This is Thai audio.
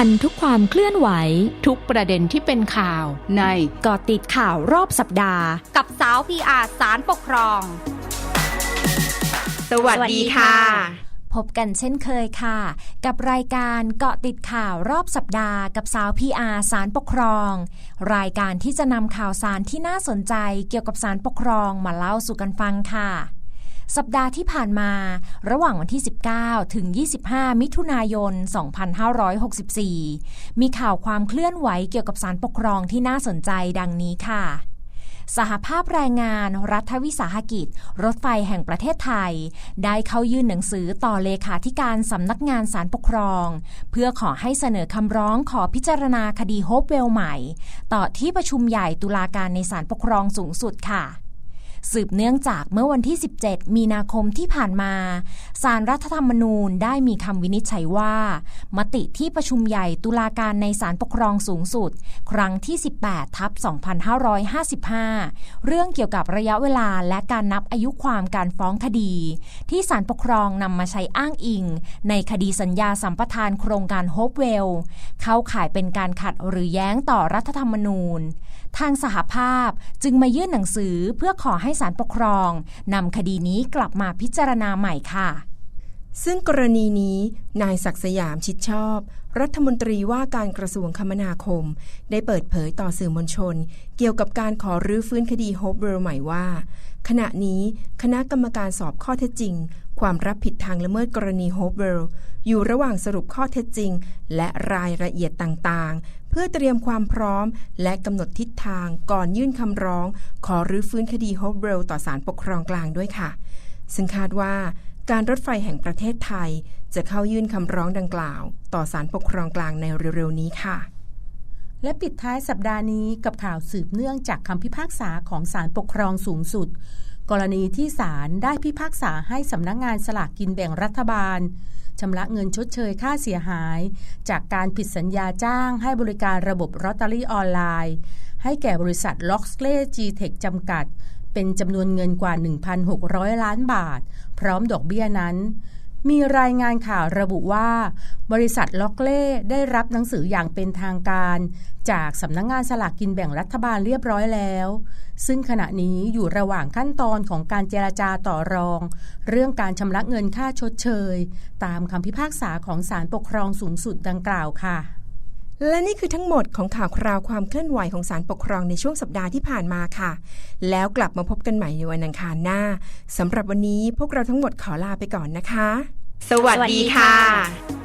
ทันทุกความเคลื่อนไหว ทุกประเด็นที่เป็นข่าวในก่อติดข่าวรอบสัปดาห์ กับสาวพีอาสารปกครอง สวัสดีค่ะ พบกันเช่นเคยค่ะ กับรายการเกาะติดข่าวรอบสัปดาห์กับสาวพีอาสารปกครอง รายการที่จะนำข่าวสารที่น่าสนใจเกี่ยวกับสารปกครองมาเล่าสู่กันฟังค่ะ สัปดาห์ที่ผ่านมา ระหว่างวันที่ 19 ถึง 25 มิถุนายน 2564 มีข่าวความเคลื่อนไหวเกี่ยวกับสารปกครองที่น่าสนใจดังนี้ค่ะสหภาพแรงงานรัฐวิสาหกิจ รถไฟแห่งประเทศไทย ได้เข้ายื่นหนังสือต่อเลขาธิการสำนักงานสารปกครอง เพื่อขอให้เสนอคำร้องขอพิจารณาคดีโฮปเวลใหม่ ต่อที่ประชุมใหญ่ตุลาการในสารปกครองสูงสุดค่ะ สืบเนื่องจากเมื่อวันที่ 17 มีนาคมที่ผ่านมา สารรัฐธรรมนูญได้มีคำวินิจฉัยว่า มติที่ประชุมใหญ่ตุลาการในศาลปกครองสูงสุด ครั้งที่ 18 ทับ 2555 เรื่องเกี่ยวกับระยะเวลาและการนับอายุความการฟ้องคดี ที่ศาลปกครองนำมาใช้อ้างอิง ในคดีสัญญาสัมปทานโครงการโฮปเวล เข้าข่ายเป็นการขัดหรือแย้งต่อรัฐธรรมนูญ ทางสหภาพจึงมายื่นหนังสือเพื่อขอให้ศาลปกครองนำคดีนี้กลับมาพิจารณาใหม่ค่ะ ซึ่งกรณีนี้ นายศักสยามชิดชอบ รัฐมนตรีว่าการกระทรวงคมนาคม ได้เปิดเผยต่อสื่อมวลชน เกี่ยวกับการขอรื้อฟื้นคดีโฮปเวลใหม่ว่า ขณะนี้คณะกรรมการสอบข้อเท็จจริง ความรับผิดทางละเมิดกรณีโฮปเวลอยู่ระหว่างสรุปข้อเท็จจริง และรายละเอียดต่างๆ เพื่อเตรียมความพร้อม และกำหนดทิศทางก่อนยื่นคำร้อง ขอรื้อฟื้นคดีโฮปเวลต่อศาลปกครองกลางด้วยค่ะ ซึ่งคาดว่าการรถไฟแห่งประเทศไทย จะเข้ายื่นคำร้องดังกล่าว ต่อศาลปกครองกลางในเร็วๆนี้ค่ะ และปิดท้ายสัปดาห์นี้กับข่าวสืบเนื่องจากคำพิพากษาของศาลปกครองสูงสุด กรณีที่ศาลได้พิพากษาให้สำนักงงานสลากกินแบ่งรัฐบาลชำระเงินชดเชยค่าเสียหาย จากการผิดสัญญาจ้างให้บริการระบบลอตเตอรี่ออนไลน์ ให้แก่บริษัทล็อกสเลจีเทคจำกัด เป็นจำนวนเงินกว่า 1,600 ล้านบาท พร้อมดอกเบี้ยนั้น มีรายงานข่าวระบุว่า บริษัทล็อกเล่ได้รับหนังสืออย่างเป็นทางการ จากสำนักงงานสลากกินแบ่งรัฐบาลเรียบร้อยแล้ว ซึ่งขณะนี้อยู่ระหว่างขั้นตอนของการเจรจาต่อรอง เรื่องการชำระเงินค่าชดเชย ตามคำพิพากษาของศาลปกครองสูงสุดดังกล่าวค่ะ และนี่คือทั้งหมดของข่าวคราวความเคลื่อนไหวของสารปกครองในช่วงสัปดาห์ที่ผ่านมาค่ะ แล้วกลับมาพบกันใหม่ในวันอังคารหน้าสำหรับวันนี้พวกเราทั้งหมดขอลาไปก่อนนะคะ สวัสดีค่ะ